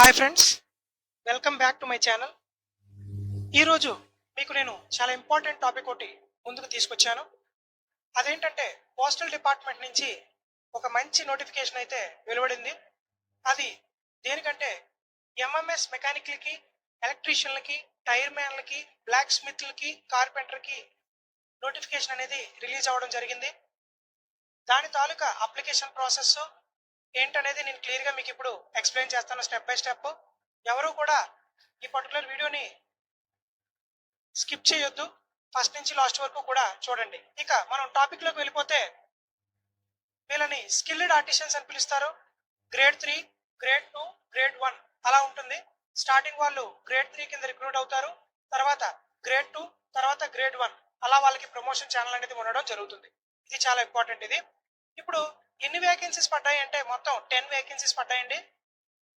Hi friends welcome back to my channel ఈరోజు మీకు నేను చాలా ఇంపార్టెంట్ టాపిక్ ఒకటి ముందుకు తీసుకొచ్చాను. అదేంటంటే పోస్టల్ డిపార్ట్మెంట్ నుంచి ఒక మంచి నోటిఫికేషన్ అయితే వెలువడింది. అది దేనికంటే ఎంఎంఎస్ మెకానిక్లకి ఎలక్ట్రీషియన్లకి టైర్ మ్యాన్లకి బ్లాక్ స్మిత్లకి కార్పెంటర్కి నోటిఫికేషన్ అనేది రిలీజ్ అవ్వడం జరిగింది. దాని తాలూకా అప్లికేషన్ ప్రాసెస్ ఏంటనేది నేను క్లియర్గా మీకు ఇప్పుడు ఎక్స్ప్లెయిన్ చేస్తాను స్టెప్ బై స్టెప్. ఎవరు కూడా ఈ పర్టికులర్ వీడియోని స్కిప్ చేయొద్దు. ఫస్ట్ నుంచి లాస్ట్ వరకు కూడా చూడండి. ఇక మనం టాపిక్లోకి వెళ్ళిపోతే వీళ్ళని స్కిల్డ్ ఆర్టిషన్స్ అని పిలుస్తారు. Grade three grade two grade one అలా ఉంటుంది. స్టార్టింగ్ వాళ్ళు గ్రేడ్ త్రీ కింద రిక్రూట్ అవుతారు. తర్వాత గ్రేడ్ టూ తర్వాత గ్రేడ్ వన్ అలా వాళ్ళకి ప్రమోషన్ ఛానల్ అనేది ఉండడం జరుగుతుంది. ఇది చాలా ఇంపార్టెంట్ ఇది. ఇప్పుడు ఎన్ని వేకెన్సీస్ పడ్డాయి అంటే మొత్తం టెన్ వేకెన్సీస్ పడ్డాయండి.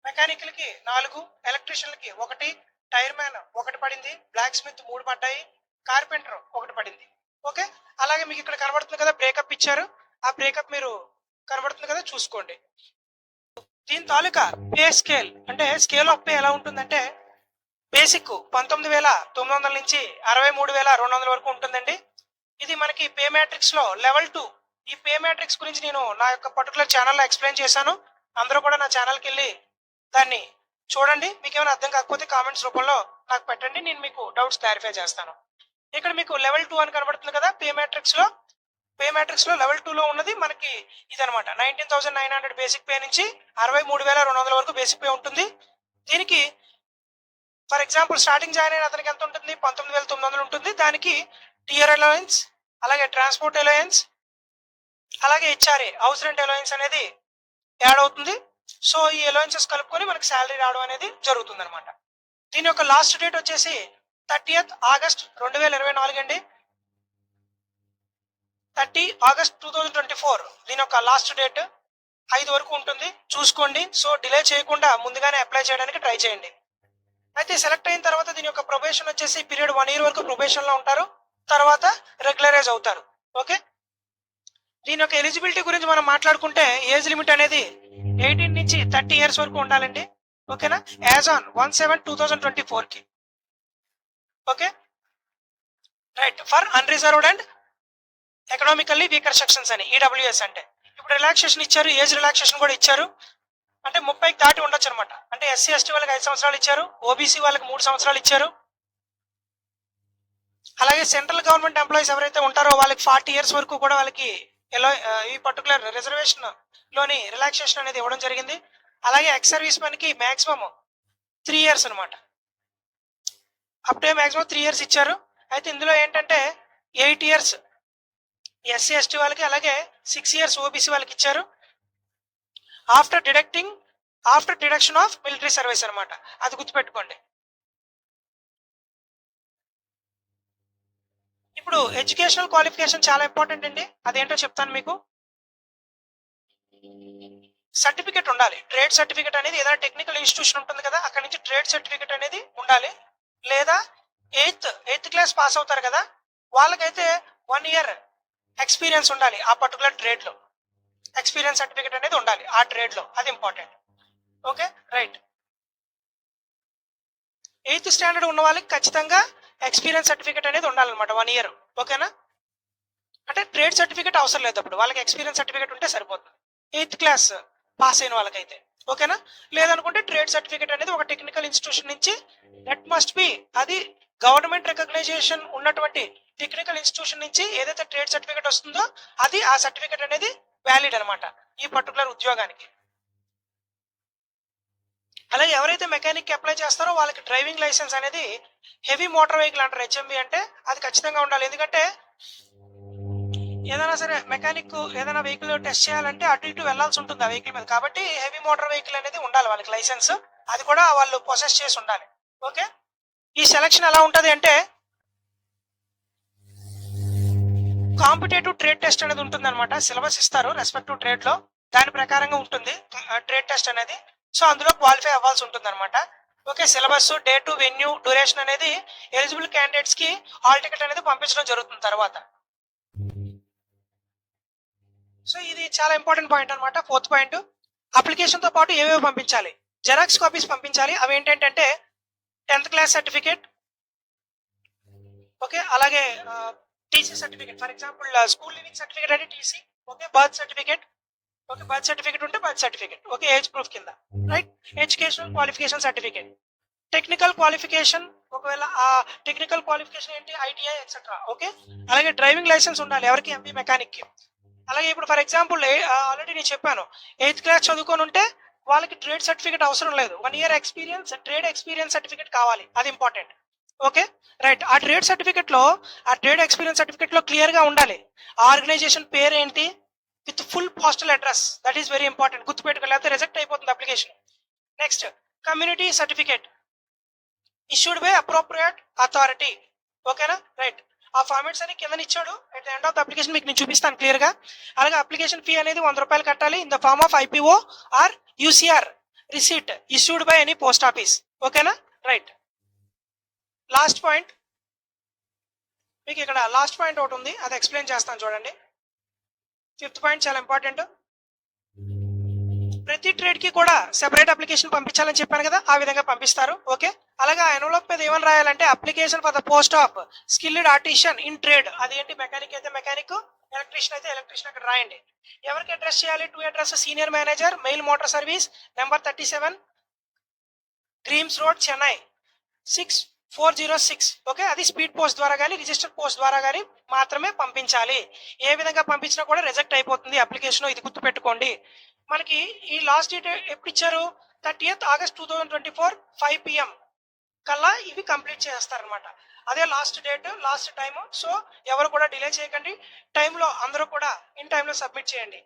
మెకానికల్కి నాలుగు ఎలక్ట్రీషియన్కి ఒకటి టైర్ మ్యాన్ ఒకటి పడింది బ్లాక్ స్మిత్ మూడు పడ్డాయి కార్పెంటర్ ఒకటి పడింది. ఓకే అలాగే మీకు ఇక్కడ కనబడుతుంది కదా బ్రేకప్ ఇచ్చారు. ఆ బ్రేకప్ మీరు కనబడుతుంది కదా చూసుకోండి. దీని తాలూకా పే స్కేల్ అంటే స్కేల్ ఆఫ్ పే ఎలా ఉంటుందంటే బేసిక్ పంతొమ్మిది వేల తొమ్మిది వందల నుంచి అరవై మూడు వేల రెండు వందల వరకు ఉంటుందండి. ఇది మనకి పే మ్యాట్రిక్స్లో లెవెల్ టూ ఈ పే మ్యాట్రిక్స్ గురించి నేను నా యొక్క పర్టికులర్ ఛానల్లో ఎక్స్ప్లెయిన్ చేశాను. అందరూ కూడా నా ఛానల్కి వెళ్ళి దాన్ని చూడండి. మీకు ఏమైనా అర్థం కాకపోతే కామెంట్స్ రూపంలో నాకు పెట్టండి. నేను మీకు డౌట్స్ క్లారిఫై చేస్తాను. ఇక్కడ మీకు లెవెల్ టూ అని కనబడుతుంది కదా పే మ్యాట్రిక్స్లో పే మ్యాట్రిక్స్లో లెవెల్ టూలో ఉన్నది మనకి ఇదనమాట nineteen thousand nine hundred basic pay నుంచి అరవై మూడు వేల రెండు వందల వరకు బేసిక్ పే ఉంటుంది. దీనికి ఫర్ ఎగ్జాంపుల్ స్టార్టింగ్ జాయిన్ అయిన అతనికి ఎంత ఉంటుంది? పంతొమ్మిది వేల తొమ్మిది వందలు ఉంటుంది. దానికి టీఆర్ అలవెన్స్ అలాగే ట్రాన్స్పోర్ట్ అలవెన్స్ అలాగే హెచ్ఆర్ఏ హౌస్ రెంట్ అలవెన్స్ అనేది యాడ్ అవుతుంది. సో ఈ అలవెన్సెస్ కలుపుకొని మనకి శాలరీ రావడం అనేది జరుగుతుంది అనమాట దీని యొక్క లాస్ట్ డేట్ వచ్చేసి థర్టీయత్ ఆగస్ట్ రెండు వేల ఇరవై నాలుగు అండి. Thirty August two thousand twenty four దీని యొక్క లాస్ట్ డేట్ ఐదు వరకు ఉంటుంది. చూసుకోండి. సో డిలే చేయకుండా ముందుగానే అప్లై చేయడానికి ట్రై చేయండి. అయితే సెలెక్ట్ అయిన తర్వాత దీని యొక్క ప్రొబేషన్ వచ్చేసి పీరియడ్ వన్ ఇయర్ వరకు ప్రొబేషన్లో ఉంటారు. తర్వాత రెగ్యులరైజ్ అవుతారు. ఓకే? దీని యొక్క ఎలిజిబిలిటీ గురించి మనం మాట్లాడుకుంటే ఏజ్ లిమిట్ అనేది ఎయిటీన్ నుంచి థర్టీ ఇయర్స్ వరకు ఉండాలండి. ఓకేనా as on one seven two thousand twenty ఫోర్కి okay right for unreserved and economically weaker sections అని ఈడబ్ల్యూఎస్ అంటే. ఇప్పుడు రిలాక్సేషన్ ఇచ్చారు ఏజ్ రిలాక్సేషన్ కూడా ఇచ్చారు. అంటే ముప్పైకి దాటి ఉండొచ్చు అనమాట అంటే ఎస్సీ ఎస్టీ వాళ్ళకి ఐదు సంవత్సరాలు ఇచ్చారు ఓబీసీ వాళ్ళకి మూడు సంవత్సరాలు ఇచ్చారు. అలాగే సెంట్రల్ గవర్నమెంట్ ఎంప్లాయీస్ ఎవరైతే ఉంటారో వాళ్ళకి ఫార్టీ ఇయర్స్ వరకు కూడా వాళ్ళకి ఎలా ఈ పర్టికులర్ రిజర్వేషన్లోని రిలాక్సేషన్ అనేది ఇవ్వడం జరిగింది. అలాగే ఎక్స్ సర్వీస్ మెన్కి త్రీ ఇయర్స్ అనమాట up to maximum three years ఇచ్చారు. అయితే ఇందులో ఏంటంటే ఎయిట్ ఇయర్స్ ఎస్సీ ఎస్టీ వాళ్ళకి అలాగే సిక్స్ ఇయర్స్ ఓబీసీ వాళ్ళకి ఇచ్చారు. After deducting after deduction of military service అనమాట అది గుర్తుపెట్టుకోండి. ఇప్పుడు ఎడ్యుకేషనల్ క్వాలిఫికేషన్ చాలా ఇంపార్టెంట్ అండి. అదేంటో చెప్తాను మీకు. సర్టిఫికేట్ ఉండాలి. ట్రేడ్ సర్టిఫికేట్ అనేది ఏదైనా టెక్నికల్ ఇన్స్టిట్యూషన్ ఉంటుంది కదా అక్కడ నుంచి ట్రేడ్ సర్టిఫికేట్ అనేది ఉండాలి. లేదా ఎయిత్ ఎయిత్ క్లాస్ పాస్ అవుతారు కదా వాళ్ళకైతే వన్ ఇయర్ ఎక్స్పీరియన్స్ ఉండాలి ఆ పర్టికులర్ ట్రేడ్లో ఎక్స్పీరియన్స్ సర్టిఫికేట్ అనేది ఉండాలి ఆ ట్రేడ్లో అది important. Okay? Right. Eighth standard ఉన్న వాళ్ళకి ఖచ్చితంగా ఎక్స్పీరియన్స్ సర్టిఫికేట్ అనేది ఉండాలన్నమాట వన్ ఇయర్. ఓకేనా? అంటే ట్రేడ్ సర్టిఫికేట్ అవసరం లేదు అప్పుడు. వాళ్ళకి ఎక్స్పీరియన్స్ సర్టిఫికేట్ ఉంటే సరిపోతుంది. ఎయిత్ క్లాస్ పాస్ అయిన వాళ్ళకైతే. ఓకేనా? లేదనుకుంటే ట్రేడ్ సర్టిఫికేట్ అనేది ఒక టెక్నికల్ ఇన్స్టిట్యూషన్ నుంచి దట్ మస్ట్ బి అది గవర్నమెంట్ రికగ్నైజేషన్ ఉన్నటువంటి టెక్నికల్ ఇన్స్టిట్యూషన్ నుంచి ఏదైతే ట్రేడ్ సర్టిఫికేట్ వస్తుందో అది ఆ సర్టిఫికేట్ అనేది వ్యాలిడ్ అనమాట ఈ పర్టికులర్ ఉద్యోగానికి. అలాగే ఎవరైతే మెకానిక్ అప్లై చేస్తారో వాళ్ళకి డ్రైవింగ్ లైసెన్స్ అనేది హెవీ మోటార్ వెహికల్ అంటారు హెచ్ఎంబి అంటే అది ఖచ్చితంగా ఉండాలి. ఎందుకంటే ఏదైనా సరే మెకానిక్ ఏదైనా వెహికల్ టెస్ట్ చేయాలంటే అటు ఇటు వెళ్ళాల్సి ఉంటుంది ఆ వెహికల్ మీద. కాబట్టి హెవీ మోటార్ వెహికల్ అనేది ఉండాలి వాళ్ళకి లైసెన్స్ అది కూడా వాళ్ళు ప్రొసెస్ చేసి ఉండాలి. ఓకే ఈ సెలక్షన్ ఎలా ఉంటది అంటే కాంపిటేటివ్ ట్రేడ్ టెస్ట్ అనేది ఉంటుంది అనమాట సిలబస్ ఇస్తారు రెస్పెక్టివ్ ట్రేడ్లో. దాని ప్రకారంగా ఉంటుంది. ట్రేడ్ టెస్ట్ అనేది సో అందులో క్వాలిఫై అవ్వాల్సి ఉంటుంది అనమాట okay syllabus date venue duration అనేది ఎలిజిబుల్ క్యాండిడేట్స్కి హాల్ టికెట్ అనేది పంపించడం జరుగుతుంది తర్వాత. సో ఇది చాలా ఇంపార్టెంట్ పాయింట్ అనమాట ఫోర్త్ పాయింట్ అప్లికేషన్తో పాటు ఏవేవి పంపించాలి. జెరాక్స్ కాపీస్ పంపించాలి. అవి ఏంటంటే టెన్త్ క్లాస్ సర్టిఫికేట్ ఓకే అలాగే TC certificate for example school living certificate అంటే TC okay birth certificate okay birth certificate ఉంటే birth certificate okay age proof కింద. Right educational qualification certificate technical qualification ఒకవేళ ఆ technical qualification ఏంటి? ITI etcetera okay అలాగే driving licence ఉండాలి ఎవరికి MP మెకానిక్కి. అలాగే ఇప్పుడు ఫర్ ఎగ్జాంపుల్ ఆల్రెడీ నేను చెప్పాను ఎయిత్ క్లాస్ చదువుకొని ఉంటే వాళ్ళకి ట్రేడ్ సర్టిఫికేట్ అవసరం లేదు. One year experience trade experience certificate కావాలి. అది ఇంపార్టెంట్ ఓకే రైట్ ఆ ట్రేడ్ సర్టిఫికేట్లో ఆ ట్రేడ్ ఎక్స్పీరియన్స్ సర్టిఫికేట్లో క్లియర్గా ఉండాలి. ఆర్గనైజేషన్ పేరు ఏంటి with full postal address. That is very important గుర్తుపెట్టుకో లేకపోతే రిజెక్ట్ అయిపోతుంది application. Next community certificate issued by appropriate authority ఓకేనా రైట్ ఆ ఫార్మాట్స్ అని కింద ఇచ్చాడు at the end of the application మీకు నేను చూపిస్తాను క్లియర్గా అలాగే అప్లికేషన్ ఫీ అనేది వంద రూపాయలు కట్టాలి. In the form of IPO or UCR receipt issued by any post office ఓకేనా రైట్ లాస్ట్ పాయింట్ మీకు ఇక్కడ లాస్ట్ పాయింట్ ఒకటి ఉంది. అది ఎక్స్ప్లెయిన్ చేస్తాను చూడండి. ఫిఫ్త్ పాయింట్ చాలా ఇంపార్టెంట్. ప్రతి ట్రేడ్కి కూడా సెపరేట్ అప్లికేషన్ పంపించాలని చెప్పాను కదా ఆ విధంగా పంపిస్తారు. ఓకే? అలాగే ఆ ఎన్వలప్ మీద ఏమని రాయాలంటే application for the post of skilled artisan in trade అదేంటి? మెకానిక్ అయితే మెకానిక్ ఎలక్ట్రీషియన్ అయితే ఎలక్ట్రీషియన్ అక్కడ రాయండి. ఎవరికి అడ్రస్ చేయాలి? To address senior manager mail motor service number thirty seven Greams road Chennai six four zero six. Okay? అది speed post ద్వారా కానీ రిజిస్టర్ పోస్ట్ ద్వారా కానీ మాత్రమే పంపించాలి. ఏ విధంగా పంపించినా కూడా రిజెక్ట్ అయిపోతుంది అప్లికేషన్. ఇది గుర్తుపెట్టుకోండి. మనకి ఈ లాస్ట్ డేట్ ఎప్పుడు ఇచ్చారు? Thirtieth August two thousand twenty four five PM కల్లా ఇవి కంప్లీట్ చేస్తారనమాట అదే last date last time so ఎవరు కూడా డిలే చేయకండి. టైంలో అందరూ కూడా ఇన్ టైంలో సబ్మిట్ చేయండి.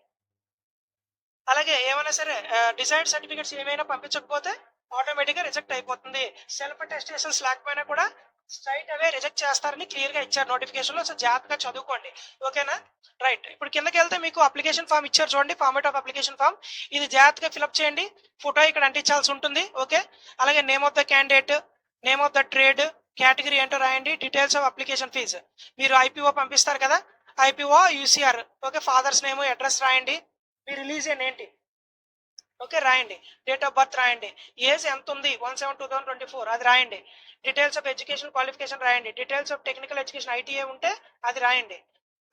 అలాగే ఏమైనా సరే డిజైర్డ్ సర్టిఫికేట్స్ ఏమైనా పంపించకపోతే ఆటోమేటిక్గా రిజెక్ట్ అయిపోతుంది. సెల్ఫ్ టెస్టేషన్స్ లేకపోయినా కూడా స్ట్రైట్ అవే రిజెక్ట్ చేస్తారని క్లియర్గా ఇచ్చారు నోటిఫికేషన్లో. సో జాగ్రత్తగా చదువుకోండి. ఓకేనా రైట్ ఇప్పుడు కిందకి వెళ్తే మీకు అప్లికేషన్ ఫామ్ ఇచ్చారు చూడండి ఫార్మేట్ ఆఫ్ అప్లికేషన్ ఫామ్ ఇది జాగ్రత్తగా ఫిల్అప్ చేయండి. ఫోటో ఇక్కడ అంటించాల్సి ఉంటుంది. ఓకే అలాగే name of the candidate name of the trade category ఏంటో రాయండి. డీటెయిల్స్ ఆఫ్ అప్లికేషన్ ఫీజు మీరు ఐపీఓ పంపిస్తారు కదా? IPO UCR okay father's name address రాయండి. మీ రిలీజ్ ఏంటి? ఓకే రాయండి. డేట్ ఆఫ్ బర్త్ రాయండి. ఏజ్ ఎంత ఉంది one seven two thousand twenty four అది రాయండి. డీటెయిల్స్ ఆఫ్ ఎడ్యుకేషన్ క్వాలిఫికేషన్ రాయండి. Details of technical education ITI ఉంటే అది రాయండి.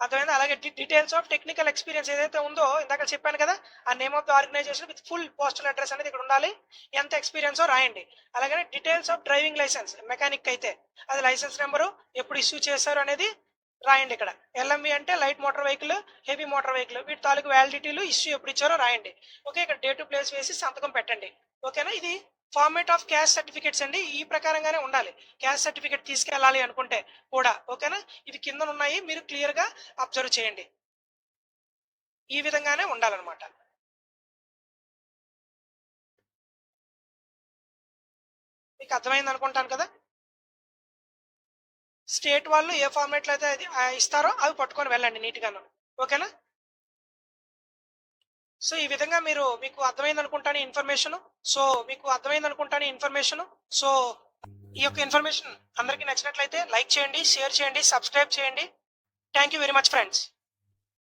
అర్థమైంది? అలాగే డీటెయిల్స్ ఆఫ్ టెక్నికల్ ఎక్స్పీరియన్స్ ఏదైతే ఉందో ఇందాక చెప్పాను కదా ఆ name of the organisation with full postal address అనేది ఇక్కడ ఉండాలి. ఎంత ఎక్స్పీరియన్సో రాయండి. అలాగే details of driving licence mechanic అయితే అది లైసెన్స్ నెంబరు ఎప్పుడు ఇష్యూ చేశారు అనేది రాయండి ఇక్కడ. ఎల్ఎంవి అంటే light motor vehicle heavy motor vehicle. వీటి తాలూకు వ్యాలిడిటీలు ఇష్యూ ఎప్పుడు ఇచ్చారో రాయండి. ఓకే ఇక్కడ డే టు ప్లేస్ వేసి సంతకం పెట్టండి. ఓకేనా? ఇది ఫార్మేట్ ఆఫ్ క్యాష్ సర్టిఫికేట్స్ అండి. ఈ ప్రకారంగానే ఉండాలి. క్యాష్ సర్టిఫికేట్ తీసుకెళ్ళాలి అనుకుంటే కూడా. ఓకేనా? ఇవి కింద ఉన్నాయి మీరు క్లియర్గా అబ్జర్వ్ చేయండి. ఈ విధంగానే ఉండాలన్నమాట. మీకు అర్థమైంది అనుకుంటాను కదా? స్టేట్ వాళ్ళు ఏ ఫార్మేట్లో అయితే అది ఇస్తారో అవి పట్టుకొని వెళ్ళండి నీట్గాను. ఓకేనా? సో ఈ విధంగా మీరు మీకు అర్థమైంది అనుకుంటాను ఇన్ఫర్మేషన్ సో మీకు అర్థమైంది అనుకుంటాను ఇన్ఫర్మేషన్ సో ఈ యొక్క ఇన్ఫర్మేషన్ అందరికీ నచ్చినట్లయితే లైక్ చేయండి షేర్ చేయండి సబ్స్క్రైబ్ చేయండి. Thank you very much friends